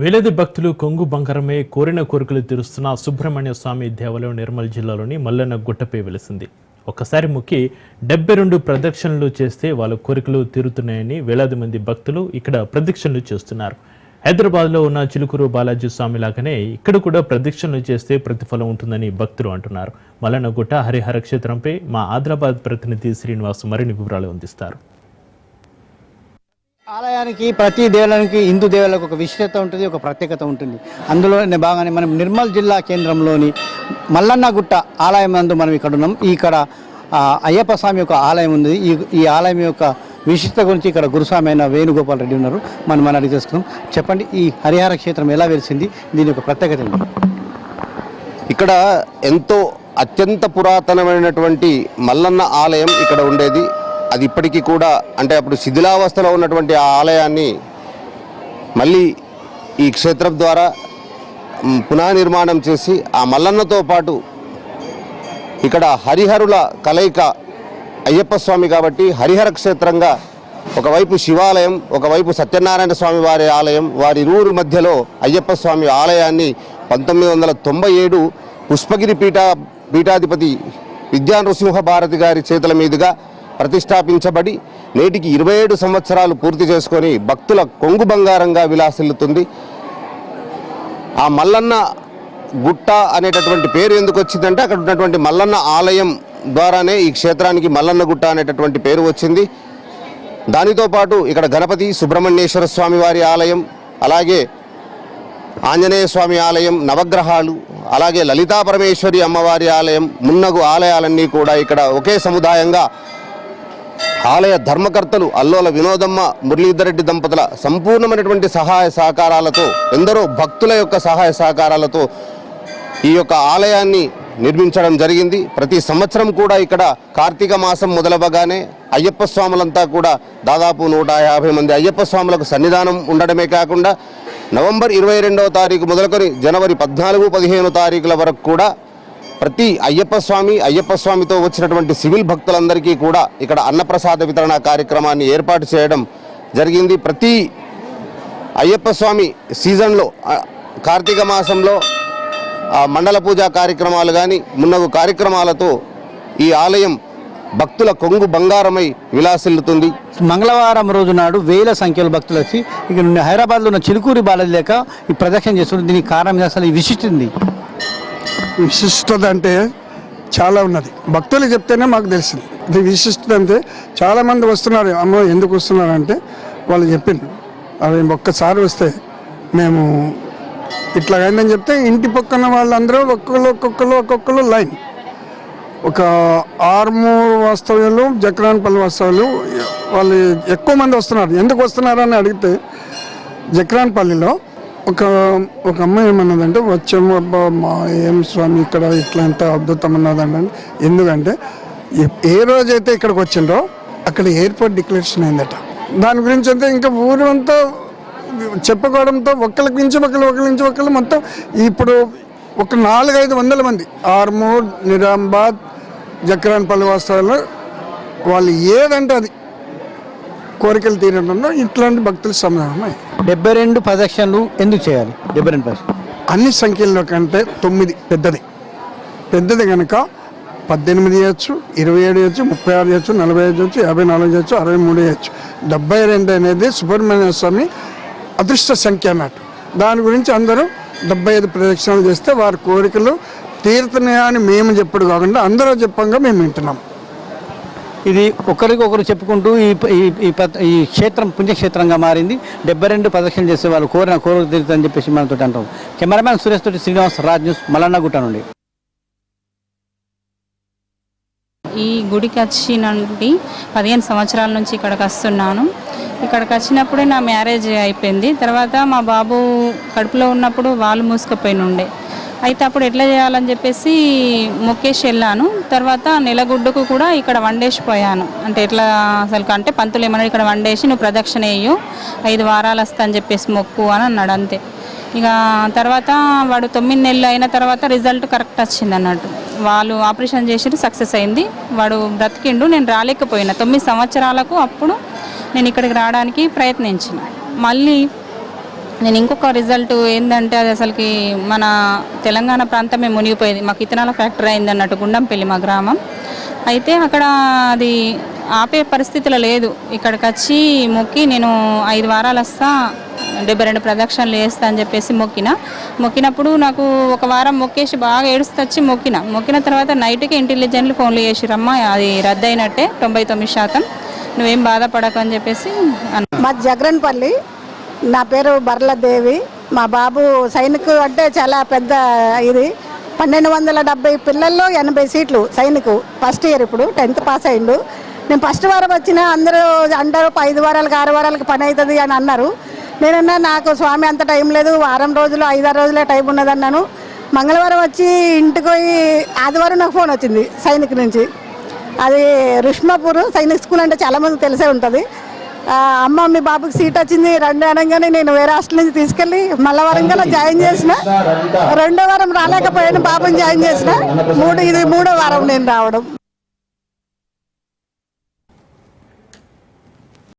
వేలాది భక్తులు కొంగు బంగారమే కోరిన కోరికలు తీరుస్తున్న సుబ్రహ్మణ్య స్వామి దేవాలయం నిర్మల్ జిల్లాలోని మల్లన్న గుట్టపై వెలిసింది. ఒక్కసారి ముక్కి డెబ్బై రెండు ప్రదక్షిణలు చేస్తే వాళ్ళ కోరికలు తీరుతున్నాయని వేలాది మంది భక్తులు ఇక్కడ ప్రదక్షిణలు చేస్తున్నారు. హైదరాబాద్లో ఉన్న చిలుకూరు బాలాజీ స్వామి లాగానే ఇక్కడ కూడా ప్రదక్షిణలు చేస్తే ప్రతిఫలం ఉంటుందని భక్తులు అంటున్నారు. మల్లన్నగుట్ట హరిహర క్షేత్రంపై మా ఆదిలాబాద్ ప్రతినిధి శ్రీనివాస్ మరిన్ని వివరాలు అందిస్తారు. ఆలయానికి ప్రతి దేవాలయానికి హిందూ దేవాలయాలకు ఒక విశేషత ఉంటుంది ఒక ప్రత్యేకత ఉంటుంది. అందులో భాగానే మనం నిర్మల్ జిల్లా కేంద్రంలోని మల్లన్నగుట్ట ఆలయం నందు మనం ఇక్కడ ఉన్నాం. ఇక్కడ అయ్యప్ప స్వామి యొక్క ఆలయం ఉంది. ఈ ఈ ఆలయం యొక్క విశిష్టత గురించి ఇక్కడ గురుస్వామి అయిన వేణుగోపాల్ రెడ్డి ఉన్నారు. మనం మనం అడిగి తెలుసుకుందాం. చెప్పండి ఈ హరిహర క్షేత్రం ఎలా వెలిసింది? దీని యొక్క ప్రత్యేకత ఏంటి? ఇక్కడ ఎంతో అత్యంత పురాతనమైనటువంటి మల్లన్న ఆలయం ఇక్కడ ఉండేది. అది ఇప్పటికీ కూడా అంటే అప్పుడు శిథిలావస్థలో ఉన్నటువంటి ఆ ఆలయాన్ని మళ్ళీ ఈ క్షేత్రం ద్వారా పునఃనిర్మాణం పునర్నిర్మాణం చేసి ఆ మల్లన్నతో పాటు ఇక్కడ హరిహరుల కలయిక అయ్యప్ప స్వామి కాబట్టి హరిహర క్షేత్రంగా ఒకవైపు శివాలయం ఒకవైపు సత్యనారాయణ స్వామి వారి ఆలయం వారి ఇరువురు మధ్యలో అయ్యప్ప స్వామి ఆలయాన్ని పంతొమ్మిది వందల తొంభై ఏడు పుష్పగిరి పీఠా పీఠాధిపతి విద్యా నృసింహ భారతి గారి చేతుల మీదుగా ప్రతిష్టాపించబడి నేటికి ఇరవై ఏడు సంవత్సరాలు పూర్తి చేసుకొని భక్తుల కొంగు బంగారంగా విలాసిల్లుతుంది. ఆ మల్లన్న గుట్ట అనేటటువంటి పేరు ఎందుకు వచ్చిందంటే అక్కడ ఉన్నటువంటి మల్లన్న ఆలయం ద్వారానే ఈ క్షేత్రానికి మల్లన్న గుట్ట అనేటటువంటి పేరు వచ్చింది. దానితో పాటు ఇక్కడ గణపతి సుబ్రహ్మణ్యేశ్వర స్వామి వారి ఆలయం అలాగే ఆంజనేయ స్వామి ఆలయం నవగ్రహాలు అలాగే లలితా పరమేశ్వరి అమ్మవారి ఆలయం మున్నగు ఆలయాలన్నీ కూడా ఇక్కడ ఒకే సముదాయంగా ఆలయ ధర్మకర్తలు అల్లోల వినోదమ్మ మురళీధరెడ్డి దంపతుల సంపూర్ణమైనటువంటి సహాయ సహకారాలతో ఎందరో భక్తుల యొక్క సహాయ సహకారాలతో ఈ యొక్క ఆలయాన్ని నిర్మించడం జరిగింది. ప్రతి సంవత్సరం కూడా ఇక్కడ కార్తీక మాసం మొదలవగానే అయ్యప్ప స్వాములంతా కూడా దాదాపు నూట యాభై మంది అయ్యప్ప స్వాములకు సన్నిధానం ఉండడమే కాకుండా నవంబర్ ఇరవై రెండవ తారీఖు మొదలుకొని జనవరి పద్నాలుగు పదిహేను తారీఖుల వరకు కూడా ప్రతి అయ్యప్ప స్వామి అయ్యప్ప స్వామితో వచ్చినటువంటి సివిల్ భక్తులందరికీ కూడా ఇక్కడ అన్నప్రసాద వితరణ కార్యక్రమాన్ని ఏర్పాటు చేయడం జరిగింది. ప్రతి అయ్యప్ప స్వామి సీజన్లో కార్తీక మాసంలో మండల పూజా కార్యక్రమాలు కానీ మున్నగు కార్యక్రమాలతో ఈ ఆలయం భక్తుల కొంగు బంగారమై విలాసిల్లుతుంది. మంగళవారం రోజు నాడు వేల సంఖ్యలో భక్తులు వచ్చి ఇక్కడ హైదరాబాద్లో ఉన్న చిలుకూరి బాలలేక లేక ఈ ప్రదక్షిణ చేస్తున్నారు. దీనికి కారణం అసలు ఈ విశిష్టింది. విశిష్టత అంటే చాలా ఉన్నది. భక్తులు చెప్తేనే మాకు తెలిసింది. ఇది విశిష్టత అంటే చాలామంది వస్తున్నారు. అమ్మ ఎందుకు వస్తున్నారు అంటే వాళ్ళు చెప్పిండ్రు అవి ఒక్కసారి వస్తే మేము ఇట్లాగైందని చెప్తే ఇంటి పక్కన వాళ్ళందరూ ఒక్కొక్కరు ఒక్కొక్కరు ఒక్కొక్కరు లైన్. ఒక ఆర్మూరు వాస్తవ్యులు జక్రాన్పల్లి వాస్తవ్యులు వాళ్ళు ఎక్కువ మంది వస్తున్నారు. ఎందుకు వస్తున్నారు అని అడిగితే జక్రాన్పల్లిలో ఒక ఒక అమ్మాయి ఏమన్నదంటే వచ్చాము అబ్బా మా ఏం స్వామి ఇక్కడ ఇట్లా అద్భుతం ఉన్నదండి ఎందుకంటే ఏ- ఏ రోజైతే ఇక్కడికి వచ్చిండ్రో అక్కడ ఎయిర్పోర్ట్ డిక్లరేషన్ అయిందట. దాని గురించి అంతా ఇంకా ఊరు అంతా చెప్పుకోవడంతో ఒకరి గురించి ఒకళ్ళు ఒకళ్ళ నుంచి ఒకళ్ళు మొత్తం ఇప్పుడు ఒక నాలుగైదు వందల మంది ఆర్మూర్ నిజామాబాద్ జక్రాన్పల్లి వాస్తవాల్లో వాళ్ళు ఏదంటే అది కోరికలు తీరడంలో ఇట్లాంటి భక్తుల సమాధానం డెబ్బై రెండు ప్రదక్షిణలు ఎందుకు చేయాలి? డెబ్బై రెండు అన్ని సంఖ్యల్లో కంటే తొమ్మిది పెద్దది. పెద్దది కనుక పద్దెనిమిది చేయొచ్చు ఇరవై ఏడు చేయొచ్చు ముప్పై ఆరు చేయొచ్చు నలభై ఐదు చేయొచ్చు యాభై నాలుగు చేయొచ్చు అరవై మూడు చేయొచ్చు. డెబ్బై రెండు అనేది సుబ్రహ్మణ్య స్వామి అదృష్ట సంఖ్య అన్నట్టు. దాని గురించి అందరూ డెబ్బై ఐదు ప్రదక్షిణలు చేస్తే వారి కోరికలు తీరుతున్నాయా అని మేము చెప్పుడు కాకుండా అందరూ చెప్పంగా మేము వింటున్నాం. ఇది ఒకరికొకరు చెప్పుకుంటూ ఈ ఈ- ఈ క్షేత్రం పుణ్యక్షేత్రంగా మారింది. డెబ్బై రెండు ప్రదక్షిణలు చేసే వాళ్ళు కోరిన కోరిక తీరుతుందని చెప్పేసి మనతో అంటాం కెమెరామ్యాన్ సురేష్ తోటి శ్రీనివాస్ రాజ్ న్యూస్ మలన్నగుట్ట నుండి. ఈ గుడికి వచ్చినండి పదిహేను సంవత్సరాల నుంచి ఇక్కడికి వస్తున్నాను. ఇక్కడికి వచ్చినప్పుడే నా మ్యారేజ్ అయిపోయింది. తర్వాత మా బాబు కడుపులో ఉన్నప్పుడు వాళ్ళు మూసుకుపోయిన ఉండే అయితే అప్పుడు ఎట్లా చేయాలని చెప్పేసి మొక్కేసి వెళ్ళాను. తర్వాత నెలగుడ్డుకు కూడా ఇక్కడ వండేసిపోయాను అంటే ఎట్లా అసలు అంటే పంతులు ఏమన్నా ఇక్కడ వండేసి నువ్వు ప్రదక్షిణ వేయు ఐదు వారాలు వస్తా అని చెప్పేసి మొక్కు అని అన్నాడు అంతే. ఇక తర్వాత వాడు తొమ్మిది నెలలు అయిన తర్వాత రిజల్ట్ కరెక్ట్ వచ్చింది అన్నట్టు. వాళ్ళు ఆపరేషన్ చేసి సక్సెస్ అయింది. వాడు బ్రతికిండు నేను రాలేకపోయినా. తొమ్మిది సంవత్సరాలకు అప్పుడు నేను ఇక్కడికి రావడానికి ప్రయత్నించిన. మళ్ళీ నేను ఇంకొక రిజల్ట్ ఏంటంటే అది అసలుకి మన తెలంగాణ ప్రాంతమే మునిగిపోయింది. మాకు ఇతనాల ఫ్యాక్టరీ అయింది అన్నట్టు గుండంపల్లి మా గ్రామం. అయితే అక్కడ అది ఆపే పరిస్థితిలో లేదు. ఇక్కడికి వచ్చి మొక్కి నేను ఐదు వారాలు వస్తా డెబ్బై రెండు ప్రదక్షిణలు వేస్తా అని చెప్పేసి మొక్కిన. మొక్కినప్పుడు నాకు ఒక వారం మొక్కేసి బాగా ఏడుస్తూ వచ్చి మొక్కిన. మొక్కిన తర్వాత నైట్కి ఇంటెలిజెంట్లు ఫోన్లు చేసిరమ్మా అది రద్దయినట్టే తొంభై తొమ్మిది శాతం. నువ్వేం బాధపడకు అని చెప్పేసి మా జగరన్పల్లి. నా పేరు బర్లదేవి. మా బాబు సైనిక్ అంటే చాలా పెద్ద ఇది. పన్నెండు వందల డెబ్బై పిల్లల్లో ఎనభై సీట్లు సైనికు. ఫస్ట్ ఇయర్ ఇప్పుడు టెన్త్ పాస్ అయిండు. నేను ఫస్ట్ వారం వచ్చిన అందరూ అందరూ ఐదు వారాలకు ఆరు వారాలకు పని అవుతుంది అని అన్నారు. నేనన్నా నాకు స్వామి అంత టైం లేదు వారం రోజులు ఐదారు రోజులే టైం ఉన్నదన్నాను మంగళవారం వచ్చి ఇంటికి పోయి ఆదివారం నాకు ఫోన్ వచ్చింది సైనిక్ నుంచి. అది రుష్మాపూర్ సైనిక్ స్కూల్ అంటే చాలామంది తెలిసే ఉంటుంది. అమ్మ మీ బాబుకి సీట్ వచ్చింది. రెండు అనగానే నేను వేరే హాస్టల్ నుంచి తీసుకెళ్ళి మళ్ళా వరంగల్ జాయిన్ చేసిన. రెండో వారం రాలేకపోయాను బాబుని జాయిన్ చేసిన. మూడు ఇది మూడో వారం నేను రావడం.